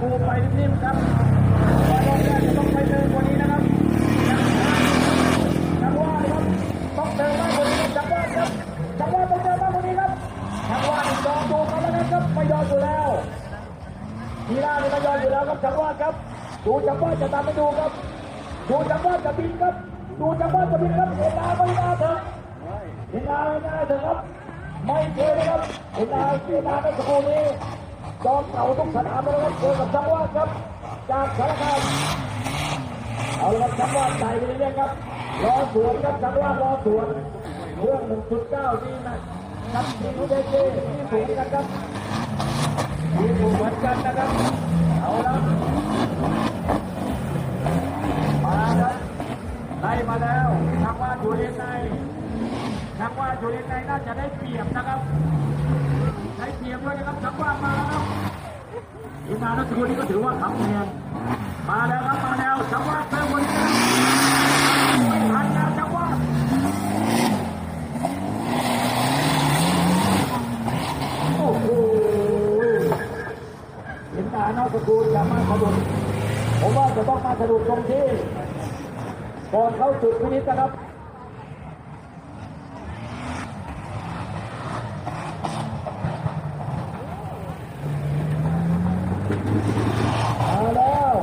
กูไปนิ่มๆครับแต่รอบแรกจะต้องไปเดินกว่านี้นะครับจังหวะครับต้องเดินมากกว่านี้จังหวะครับจังหวะต้องเดินมากกว่านี้ครับจังหวะนี่ยอมดูกันแล้วนะครับไม่ยอมอยู่แล้วทีหน้านี่ไม่ยอมอยู่แล้วครับจังหวะครับ ดูจังหวะจะตามไปดูครับ ดูจังหวะจะบินครับ ดูจังหวะจะบินครับเห็นดาไม่น่าเถอะเห็นดาไม่น่าเถอะครับ ไม่เคยนะครับเห็นดาเห็นดาวในสกูลนี้ จอมเก่าทุกสนามเลยนะครับเจอกับจังหวะครับ จากสารคามเอาละครับจังหวะใส่ไปเรื่อยครับรอสวนครับจังหวะรอสวนเรื่องหนึ่งจุดเก้านี่นะครับทีมเจเจที่สูงกันครับทีมสูงเหมือนกันนะครับ เอาละมาครับไล่มาแล้วชักว่าอยู่เลนในชักว่าอยู่เลนในน่าจะได้เปรียบนะครับ ได้เปรียบด้วยนะครับชักว่ามาแล้วครับอีมาแล้วทุกนี้ก็ถือว่าทำเนียนมาแล้วครับมาแล้วชักว่าเติมคนนี้ไม่ทันแล้วชักว่าโอ้โหเห็นตานอกสกูลจะมาสะดุดผมว่าจะต้องมาสะดุดตรงที่ก่อนเข้าจุดพินิจนะครับมาแล้ว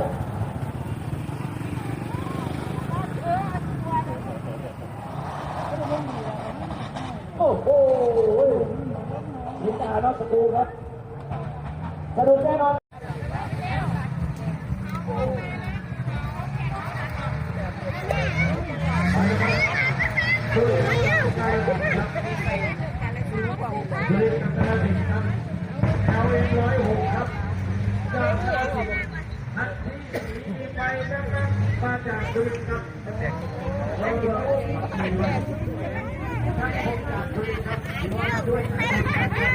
โอ้โหยินดานอ กสกูครับสะดุดแน่นอนผลิตกัตนาสินครับเอาเองร้อยหกครับจากนัดที่มีไปนะครับมาจากดุริครับเราเรานักพบจากดุริครับมาด้วยกันเมื่อก่อนนะโอ้โหนักพบนี้ก็เป็นจิตอาสาด้วยนะครับ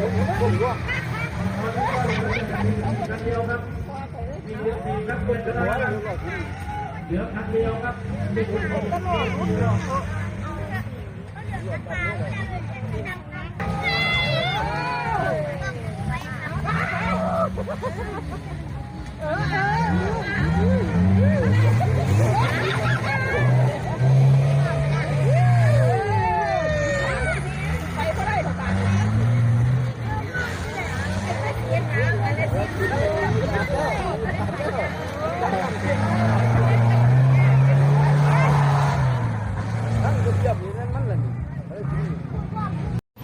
เดียวครับมีเหลือสี่ครับบนกระดานเหลือคันเดียวครับไม่ถึงผม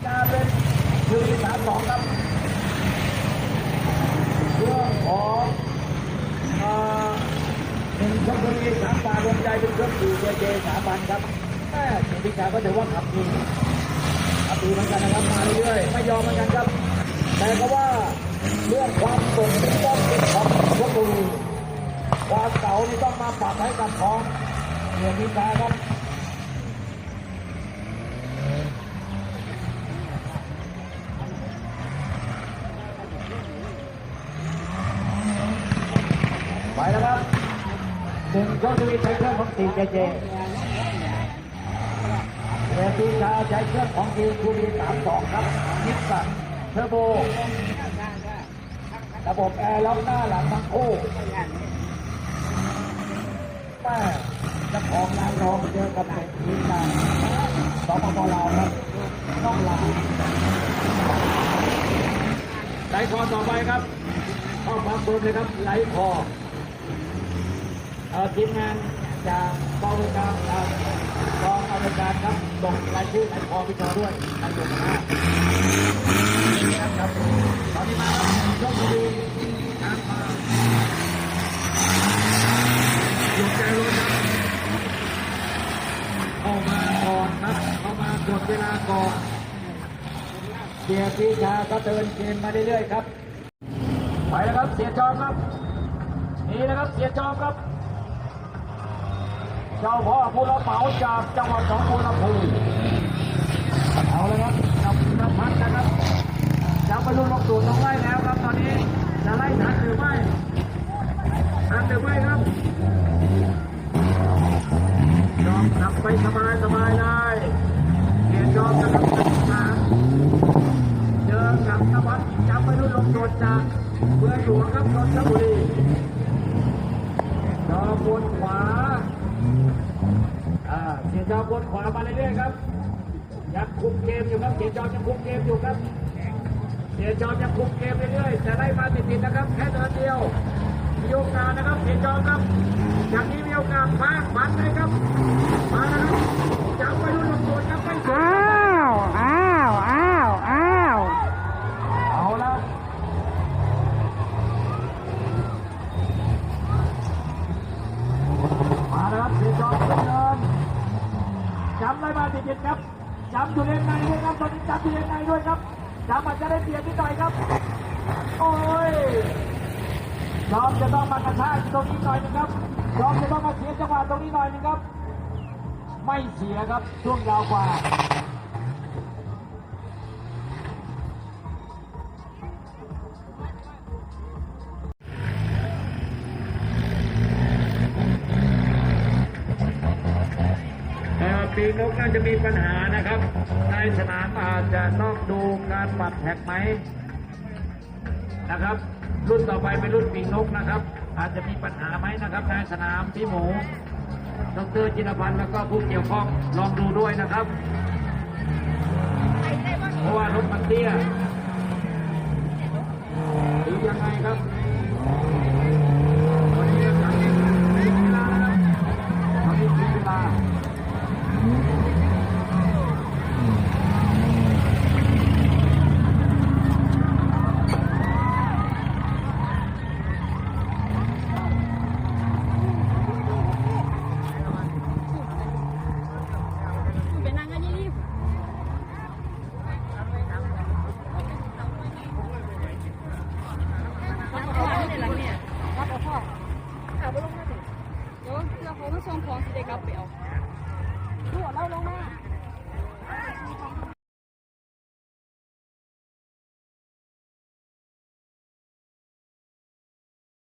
จะเป็นคือที่สามสองครับเรื่องของเอ่อหนึ่งชมบุรีสามปาดวงใจเป็นเครื่องดื่มเจเจสามพันครับแม่สิงห์ พิชารก็ถือว่าขับดีขับดีเหมือนกันนะครับมาเรื่อยๆไม่ยอมเหมือนกันครับ แต่ก็ว่าเรื่องความสดที่ต้องเป็นของชมบุรีความเก่านี่ต้องมาปรับให้กับของเมืองพิชาครับไปแล้วครับหนึ่งก็คือใช้เครื่องของตีเจเจ เรตีชาใช้เครื่องของทีมคูบีสามสองครับนิสสันเทอร์โบ ระบบแอร์ล็อกหน้าหลังทั้งคู่แม่จะของนางรองเจอกับเด็กทีมงานสปปลาวครับต้องลาไหลคอต่อไปครับข้อความเบิร์เลยครับไหลคอเอ่อทีมงาน จากกองบริการเอ่อกองอำนวยการครับส่งรายชื่อในคอพิจารด้วยในหลวงห้าครับตอนนี้มาชมบุรีครับมาหยุดใจรถครับเข้ามาก่อนครับเข้ามากดเวลาก่อนเสียปีชาก็เดินเกมมาเรื่อยๆครับ ไปแล้วครับเสียจอมครับนี่นะครับเสียจอมครับ เจ้าพ่อผู้รับเหมาจากจังหวัดหนองบัวลำพูเอาเลยครับกับนภัสนะครับจะไปลุ้นลงตูดลงไล่แล้วครับตอนนี้จะไล่ทันหรือไม่ทันหรือไม่ครับยอมขับไปสบายสบายได้เกียรติยอมนะครับทางเจอกับนภัสจะไปลุ้นลงตูดจากเมืองหลวงครับนนทบุรีจอมบนขวา อ่าเสียจอมบนขวามาเรื่อยๆครับยังคุมเกมอยู่ครับเสียจอมยังคุมเกมอยู่ครับเสียจอมยังคุมเกมเรื่อยๆแต่ได้มาติดๆนะครับแค่เดินเดียวมีโอกาสนะครับเสียจอมครับอย่างนี้มีโอกาสพากฝันเลยครับมาแล้วครับจับไปรุ่นลำตัวจับไปสุด อ้าว อ้าว อ้าว อ้าว เอาละมาแล้วครับเสียจอมเดินจำ ไปมาติดๆครับจำอยู่เลนในด้วยครับตอนนี้จำอยู่เลนในด้วยครับจำอาจจะได้เปลี่ยนนิดหน่อยครับ โอ้ยยอมจะต้องมากระชากตรงนี้หน่อยนึงครับยอมจะต้องมาเสียจังหวะตรงนี้หน่อยนึงครับ ไม่เสียครับช่วงยาวกว่า ปีนกน่าจะมีปัญหานะครับ ในสนามอาจจะต้องดูการปรับแท็กไหมนะครับ รุ่นต่อไปเป็นรุ่นปีนกนะครับ อาจจะมีปัญหาไหมนะครับในสนามพี่หมูดรจินพันธ์แล้วก็ผู้เกี่ยวข้องลองดูด้วยนะครับ เพราะว่ารถมันเตี้ย